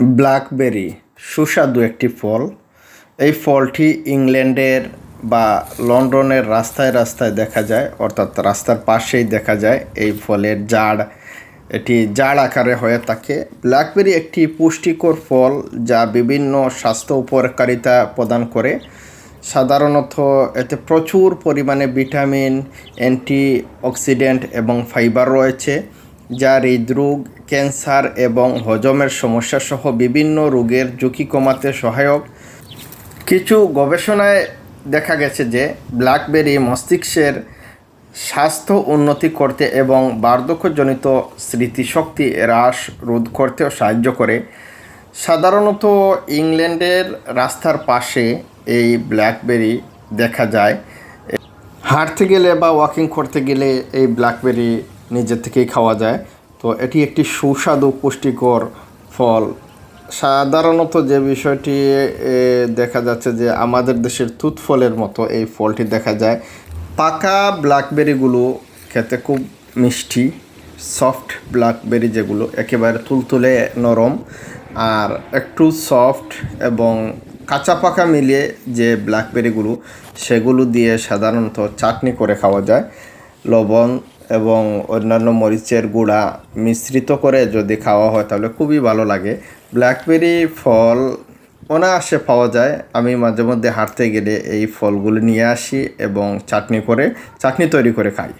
Blackberry, সুস্বাদু একটি ফল। এই ফলটি ইংল্যান্ডের বা লন্ডনের রাস্তায় রাস্তায় দেখা যায়, অর্থাৎ রাস্তার পাশেই দেখা যায় এই ফলের জাড়। এটি জাড় আকারে হয়ে থাকে। ব্ল্যাকবেরি একটি পুষ্টিকর ফল যা বিভিন্ন স্বাস্থ্য উপকারিতা প্রদান করে। সাধারণত এতে প্রচুর পরিমাণে ভিটামিন অ্যান্টি অক্সিডেন্ট এবং ফাইবার রয়েছে। যা হৃদরোগ ক্যান্সার এবং হজমের সমস্যা সহ বিভিন্ন রোগের ঝুঁকি কমাতে সহায়ক। কিছু গবেষণায় দেখা গেছে যে, ব্ল্যাকবেরি মস্তিষ্কের স্বাস্থ্য উন্নতি করতে এবং বার্ধক্যজনিত স্মৃতিশক্তি হ্রাস রোধ করতেও সাহায্য করে। সাধারণত ইংল্যান্ডের রাস্তার পাশে এই ব্ল্যাকবেরি দেখা যায়। হাঁটতে গেলে বা ওয়াকিং করতে গেলে এই ব্ল্যাকবেরি নিজে থেকেই খাওয়া যায়। তো এটি একটি সুস্বাদু পুষ্টিকর ফল। সাধারণত যে বিষয়টি দেখা যাচ্ছে যে আমাদের দেশের তুত ফলের মতো এই ফলটি দেখা যায়। পাকা ব্ল্যাকবেরিগুলো খেতে খুব মিষ্টি, সফট ব্ল্যাকবেরি যেগুলো, একেবারে তুলতুলে নরম। আর একটু সফট এবং কাঁচা পাকা মিলিয়ে যে ব্ল্যাকবেরিগুলো, সেগুলো দিয়ে সাধারণত চাটনি করে খাওয়া যায়। লবণ এবং অন্যান্য মরিচের গুঁড়া মিশ্রিত করে যদি খাওয়া হয়, তাহলে খুবই ভালো লাগে। ব্ল্যাকবেরি ফল অনায়াসে পাওয়া যায়। আমি মাঝে মধ্যে হাঁটতে গেলে এই ফলগুলো নিয়ে আসি এবং চাটনি করে, চাটনি তৈরি করে খাই।